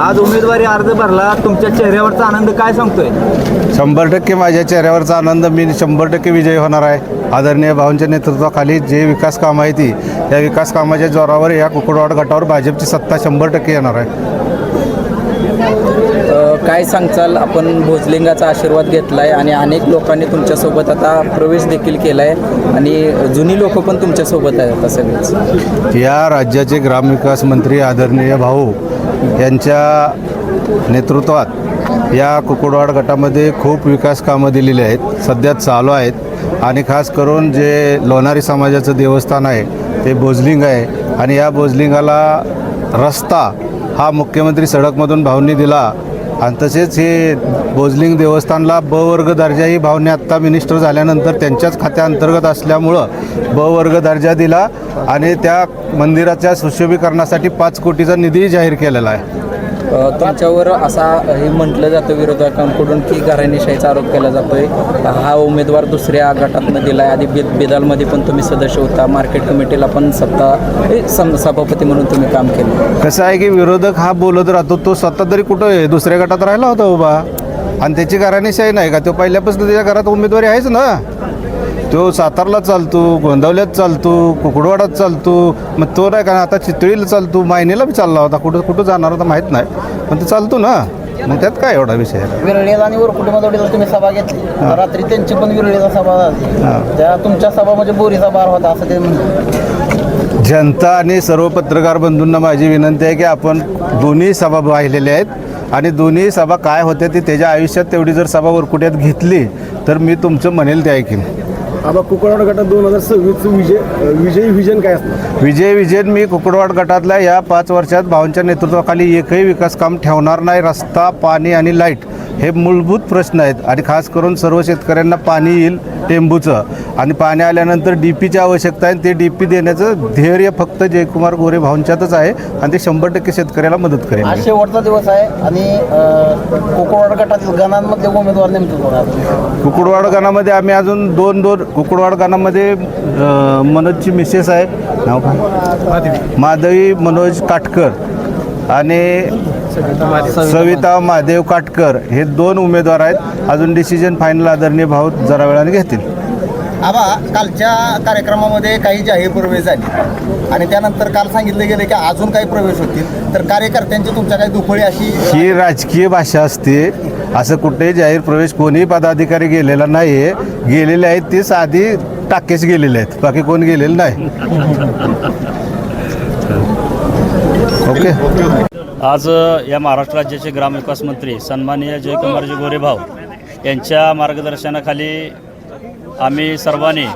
आज उमेदवारी अर्ज भरला तुमच्या चेहऱ्यावरचा आनंद काय सांगतोय? शंभर टक्के माझ्या चेहऱ्यावरचा आनंद मी शंभर टक्के विजयी होणार आहे. आदरणीय भाऊंच्या नेतृत्वाखाली जे विकास कामं आहे ती या विकास कामाच्या जोरावर या कुकडवाड गटावर भाजपची सत्ता शंभर टक्के येणार आहे. काय सांगचाल? आपण भोजलिंगाचा आशीर्वाद घेतला आहे आणि अनेक लोकांनी तुमच्यासोबत आता प्रवेश देखील केला आहे आणि जुनी लोक पण तुमच्यासोबत आहेत आता सगळेच. या राज्याचे ग्रामविकास मंत्री आदरणीय भाऊ यांच्या नेतृत्वात या कुकुडवाड गटामध्ये खूप विकास कामं दिलेली आहेत. सध्या चालू आहेत आणि खास करून जे लोणारी समाजाचं देवस्थान आहे ते बोजलिंग आहे आणि या बोजलिंगाला रस्ता हा मुख्यमंत्री सडकमधून भाऊंनी दिला आणि तसेच हे बोजलिंग देवस्थानला ब वर्ग दर्जाही भावने आत्ता मिनिस्टर झाल्यानंतर त्यांच्याच खात्याअंतर्गत असल्यामुळं ब वर्ग दर्जा दिला आणि त्या मंदिराच्या सुशोभीकरणासाठी पाच कोटीचा निधीही जाहीर केलेला आहे. तुमच्यावर असा हे म्हटलं जातं विरोधकांकडून की घराणेशाहीचा आरोप केला जातोय. हा उमेदवार दुसऱ्या गटातनं दिला आहे आधी बे बेदालमध्ये पण तुम्ही सदस्य होता. मार्केट कमिटीला पण सत्ता हे सम सभापती म्हणून तुम्ही काम केलं. कसं आहे की विरोधक हा बोलत राहतो तो स्वतः तरी कुठं आहे? दुसऱ्या गटात राहिला होता उभा. आणि त्याची घराणेशाही नाही का? तो पहिल्यापासून त्याच्या घरात उमेदवारी आहेच ना? तो सातारला चालतो गोंदवल्यात चालतो कुकडवाडात चालतो. मग तो नाही का आता चितळीला चालतो मायनेला बी चालला होता. कुठं कुठं जाणार होता माहीत नाही. पण तो चालतो ना. मग त्यात काय एवढा विषय? विरळीला आणि तुम्ही सभा घेतली. रात्री त्यांची पण विरळीला सभा झाली. त्या तुमच्या सभा म्हणजे बोरीचा बार होता असं ते जनता आणि सर्व पत्रकार बंधूंना माझी विनंती आहे की आपण दोन्ही सभा पाहिलेल्या आहेत. आणि दोन्ही सभा काय होत्या ती त्याच्या आयुष्यात तेवढी जर सभा वरकुट्यात घेतली तर मी तुमचं म्हणेल ते ऐकीन. आबा कुकडवाड गटात दोन हजार सव्वीस विजय विजयी विजन काय असणार? विजय विजन मी कुकडवाड गटातल्या या पाच वर्षात भावांच्या नेतृत्वाखाली एकही विकास काम ठेवणार नाही. रस्ता पाणी आणि लाइट. हे मूलभूत प्रश्न आहेत आणि खास करून सर्व शेतकऱ्यांना पाणी येईल टेंबूचं. आणि पाणी आल्यानंतर डी पीची आवश्यकता आहे ते डी पी देण्याचं ध्येय फक्त जयकुमार गोरे भाऊंच्यातच आहे आणि ते शंभर टक्के शेतकऱ्याला मदत करेल. आज शेवटचा दिवस आहे आणि कोकणवाड गटातील गणांमध्ये उमेदवार नेमके कुकुडवाड गाणामध्ये आम्ही अजून दोन दोन कुकुडवाड गाणामध्ये मनोजची मिसेस आहे. नाव काय? माधवी मनोज काटकर. आणि सविता महादेव काटकर हे दोन उमेदवार आहेत. अजून डिसिजन फायनल आदरणीय भाऊ जरा वेळाने घेतील. आबा कालच्या कार्यक्रमामध्ये काही जाहीर प्रवेश झाले. आणि त्यानंतर काल सांगितलं गेलं की अजून काही प्रवेश होतील. तर कार्यकर्त्यांची तुमच्या काही दुफळी अशी ही राजकीय भाषा असते. असं कुठेही जाहीर प्रवेश कोणीही पदाधिकारी गेलेला नाही आहे गेलेले आहेत ते साधी टाकेच गेलेले आहेत. बाकी कोण गेलेलं नाही. ओके. आज या महाराष्ट्र राज्याचे ग्रामविकास मंत्री सन्माननीय जयकुमारजी गोरेभाऊ यांच्या मार्गदर्शनाखाली आम्ही सर्वांनी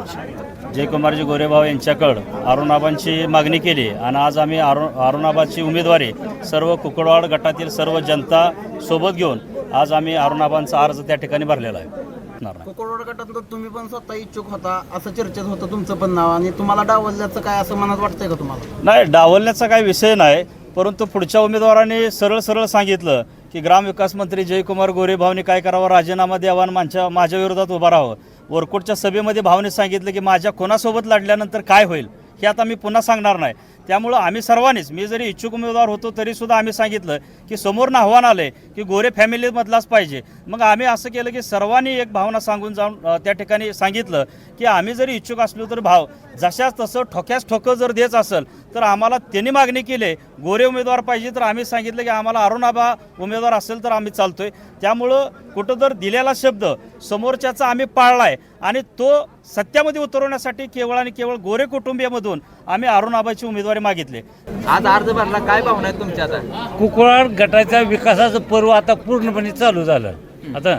जयकुमारजी गोरेभाऊ यांच्याकडं अरुणाबांची मागणी केली आणि आज आम्ही अरु अरुणाबाची उमेदवारी सर्व कुकडवाड गटातील सर्व जनता सोबत घेऊन आज आम्ही अरुणाबांचा अर्ज त्या ठिकाणी भरलेला आहे. होणार नाही. कोकणवाड गटात तुम्ही पण स्वतः इच्छुक होता असं चर्चेत होतं तुमचं पण नाव आणि तुम्हाला डावलल्याचं काय असं मनात वाटतंय का तुम्हाला? नाही डावलण्याचा काही विषय नाही. परंतु पुढच्या उमेदवाराने सरळ सरळ सांगितलं की ग्रामविकास मंत्री जयकुमार गोरे भावने काय करावं राजीनामा द्यावा आणि माझ्या माझ्या विरोधात उभं राहावं. वरकोटच्या सभेमध्ये भावने सांगितलं की माझ्या कोणासोबत लढल्यानंतर काय होईल हे आता मी पुन्हा सांगणार नाही. त्यामुळं आम्ही सर्वांनीच मी जरी इच्छुक उमेदवार होतो तरीसुद्धा आम्ही सांगितलं की समोरनं आव्हान आलं की गोरे फॅमिलीमधलाच पाहिजे. मग आम्ही असं केलं की सर्वांनी एक भावना सांगून जाऊन त्या ठिकाणी सांगितलं की आम्ही जरी इच्छुक असलो तर भाव जशाच तसं ठोक्यास ठोकं जर देत असेल तर आम्हाला त्यांनी मागणी केली गोरे उमेदवार पाहिजे तर आम्ही सांगितलं की आम्हाला अरुणाबा उमेदवार असेल तर आम्ही चालतोय. त्यामुळं कुठं जर दिलेला शब्द समोरच्याचा आम्ही पाळला आहे आणि तो सत्यामध्ये उतरवण्यासाठी केवळ आणि केवळ गोरे कुटुंबियामधून आम्ही अरुणाबाची उमेदवारी मागितली. आज अर्ज भरला काय भावना आहेत तुमच्या आता? कुकुळाड गटाच्या विकासाचं पर्व आता पूर्णपणे चालू झालं. आता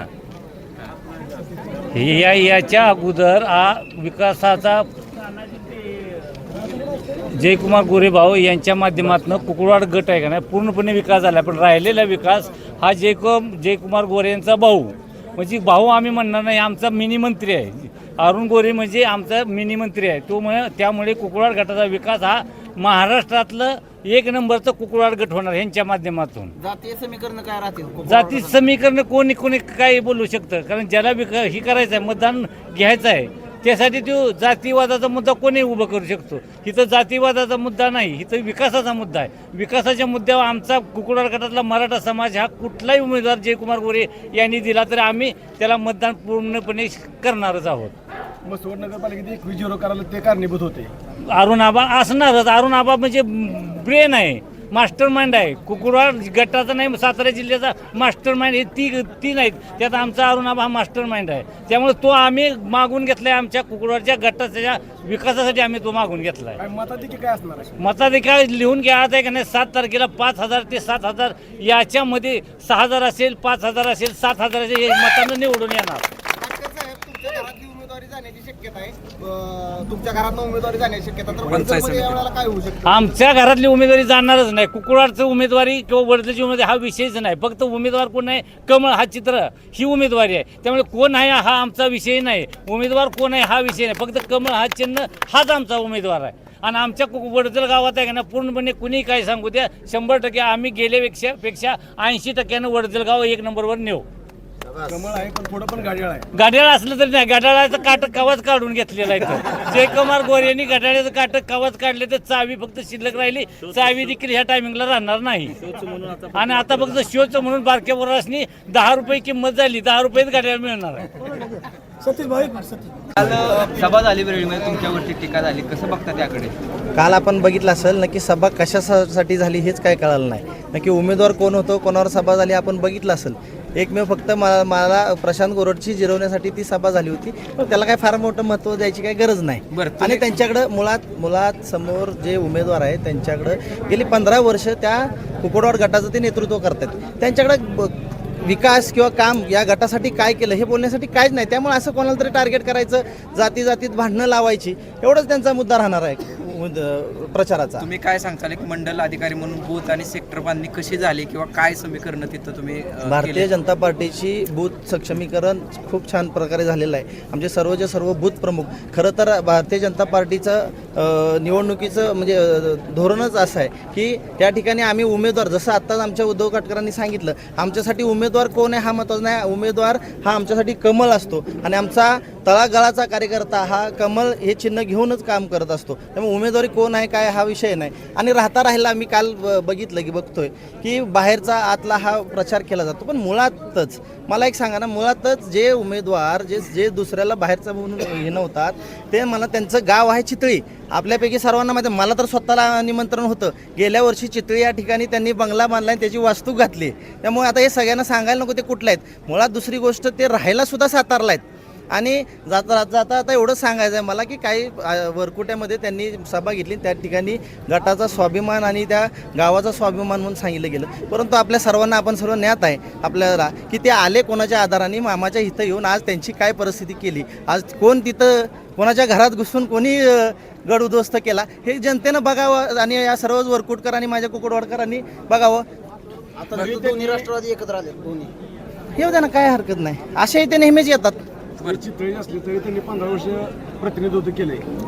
या याच्या अगोदर हा विकासाचा जयकुमार गोरेभाऊ यांच्या माध्यमातून कुकुळवाड गट आहे का नाही पूर्णपणे विकास झाला. पण राहिलेला विकास हा जयकुम जयकुमार गोरे यांचा भाऊ. म्हणजे भाऊ आम्ही म्हणणार नाही आमचा मिनी मंत्री आहे. अरुण गोरे म्हणजे आमचा मिनी मंत्री आहे. तो म्हण त्यामुळे कुकुळवाड गटाचा विकास हा महाराष्ट्रातलं एक नंबरचं कुकुरवाड गट होणार ह्यांच्या माध्यमातून. जातीय समीकरण काय राहतील जाती समीकरण कोणी कोणी काय बोलू शकतं. कारण ज्याला विक ही करायचं आहे मतदान घ्यायचं आहे त्यासाठी तो जातीवादाचा मुद्दा कोणी उभं करू शकतो. इथं जातीवादाचा मुद्दा नाही इथं विकासाचा मुद्दा आहे. विकासाच्या मुद्द्यावर आमचा कुकुडार गटातला मराठा समाज हा कुठलाही उमेदवार जयकुमार गोरे यांनी दिला तरी आम्ही त्याला मतदान पूर्णपणे करणारच आहोत. मसवड नगरपालिकेत एक विजय करायला ते कारणीभूत होते. अरुण आबा असणारच. अरुण आबा म्हणजे ब्रेन आहे. मास्टर माइंड आहे. कुकुरवाड गटाचा नाही सातारा जिल्ह्याचा मास्टर माइंड हे ती ती नाहीत त्यात आमचा अरुण आबा हा मास्टर माइंड आहे. त्यामुळे तो आम्ही मागून घेतलाय आमच्या कुकुरवाडच्या गटाच्या विकासासाठी आम्ही तो मागून घेतलाय. काय मताधिकी काय असणार आहे? मताधिकार लिहून घ्या आता आहे का नाही सात तारखेला पाच हजार ते सात हजार याच्यामध्ये सहा हजार असेल पाच हजार असेल सात हजार असेल हे मतानं निवडून येणार साहेब तुमच्या घरातली उमेदवारी जाण्याची शक्यता आहे. अं, तुमच्या घरात उमेदवारी जाण्याची शक्यता. तर पंचायत वडीलमध्ये या समिती. वेळेला काय होऊ शकतं? आमच्या घरातली उमेदवारी जाणारच नाही. कुकुडाचं उमेदवारी किंवा वडल्याची उमेदवारी हा विषयच नाही. फक्त उमेदवार कोण आहे? कमळ हा चित्र ही उमेदवारी आहे. त्यामुळे कोण आहे हा आमचा विषय नाही. उमेदवार कोण आहे हा विषय नाही. फक्त कमळ हा चिन्ह हाच आमचा उमेदवार आहे. आणि आमच्या कु वडदल गावात आहे का ना पूर्णपणे कुणी काय सांगू द्या. शंभर टक्के आम्ही गेल्यापेक्षा पेक्षा ऐंशी टक्क्यानं वडदल गाव एक नंबरवर नेऊ. कमळ आहे पण पुढं पण गाडीळ आहे. गाड्याला असलं तरी नाही गाड्याचं काटक कवाच काढून घेतलेलं आहे तर जयकुमार गोरे यांनी गाड्याचं काटक कवाच काढले तर चावी फक्त शिल्लक राहिली चावी देखील ह्या टायमिंगला राहणार नाही. आणि आता फक्त शोचं म्हणून बारक्या वरासनी दहा रुपये किंमत झाली दहा रुपयेच गाड्याला मिळणार आहे. काल सभा झाली वेळेमध्ये तुमच्यावरती टीका झाली. कसं बघता त्याकडे? काल आपण बघितलं असेल नक्की सभा कशासाठी झाली हेच काय कळालं नाही. नक्की उमेदवार कोण होतो कोणावर सभा झाली आपण बघितलं असेल. एकमेव फक्त मला मला प्रशांत गोरडची जिरवण्यासाठी ती सभा झाली होती. पण त्याला काय फार मोठं महत्त्व द्यायची काही गरज नाही. आणि त्यांच्याकडं मुळात मुळात समोर जे उमेदवार आहेत त्यांच्याकडं गेली पंधरा वर्ष त्या कुकुडवाड गटाचं ते नेतृत्व करतात त्यांच्याकडं ब- विकास किंवा काम या गटासाठी काय केलं हे बोलण्यासाठी काहीच नाही. त्यामुळे असं कोणाला तरी टार्गेट करायचं जाती जातीत भांडणं लावायची एवढंच त्यांचा मुद्दा राहणार आहे. प्रचाराचा. तुम्ही काय सांगताल? एक मंडल अधिकारी म्हणून बूथ आणि सेक्टर बांधणी कशी झाली किंवा काय समीकरण तिथं तुम्ही भारतीय? जनता पार्टीची बूथ सक्षमीकरण खूप छान प्रकारे झालेलं आहे. आमचे सर्वचे सर्व बूथ प्रमुख खरं तर भारतीय जनता पार्टीचं निवडणुकीचं म्हणजे धोरणच असं आहे की त्या ठिकाणी आम्ही उमेदवार जसं आत्ताच आमच्या उद्धव काटकरांनी सांगितलं आमच्यासाठी उमेदवार कोण आहे हा महत्त्वाचा नाही उमेदवार हा आमच्यासाठी कमल असतो. आणि आमचा तळागाळाचा कार्यकर्ता हा कमल हे चिन्ह घेऊनच काम करत असतो. त्यामुळे उमेदवारी कोण आहे काय हा विषय नाही. आणि राहता राहिला मी काल ब- बघितलं की बघतोय की बाहेरचा आतला हा प्रचार केला जातो. पण मुळातच मला एक सांगा ना मुळातच जे उमेदवार जे जे दुसऱ्याला बाहेरचा म्हणून हे नव्हतात ते मला त्यांचं गाव आहे चितळी. आपल्यापैकी सर्वांना माहिती मला तर स्वतःला निमंत्रण होतं. गेल्या वर्षी चितळी या ठिकाणी त्यांनी बंगला बांधला आणि त्याची वास्तू घातली. त्यामुळे आता हे सगळ्यांना सांगायला नको ते कुठले आहेत? मुळात दुसरी गोष्ट ते राहायला सुद्धा सातारला आहेत. आणि जाता जाता आता एवढं सांगायचं आहे मला की काही वरकुट्यामध्ये त्यांनी सभा घेतली त्या ठिकाणी गटाचा स्वाभिमान आणि त्या गावाचा स्वाभिमान म्हणून सांगितलं गेलं. परंतु आपल्या सर्वांना आपण सर्व ज्ञात आहे आपल्याला की ते आले कोणाच्या आधाराने मामाच्या इथं येऊन आज त्यांची काय परिस्थिती केली आज कोण तिथं कोणाच्या घरात घुसून कोणी गड उद्ध्वस्त केला हे जनतेनं बघावं आणि या सर्व वरकुटकर आणि माझ्या कुकुडवाडकरांनी बघावं. आता राष्ट्रवादी एकत्र आले दोन्ही. येऊ द्या ना काय हरकत नाही. असे ते नेहमीच येतात.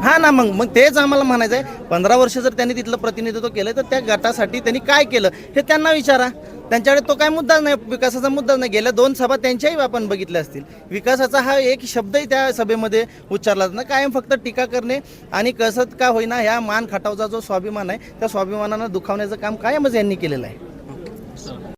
हा ना मग मग तेच आम्हाला म्हणायचं आहे पंधरा वर्ष जर त्यांनी तिथलं प्रतिनिधित्व केलं तर त्या गटासाठी त्यांनी काय केलं हे त्यांना विचारा. त्यांच्याकडे तो काय मुद्दा नाही विकासाचा मुद्दा नाही. गेल्या दोन सभा त्यांच्याही आपण बघितल्या असतील. विकासाचा हा एक शब्दही त्या सभेमध्ये उच्चारला जात कायम फक्त टीका करणे आणि कसत का होईना ह्या मान खटावचा जो स्वाभिमान आहे त्या स्वाभिमानानं दुखावण्याचं काम कायमच यांनी केलेलं आहे.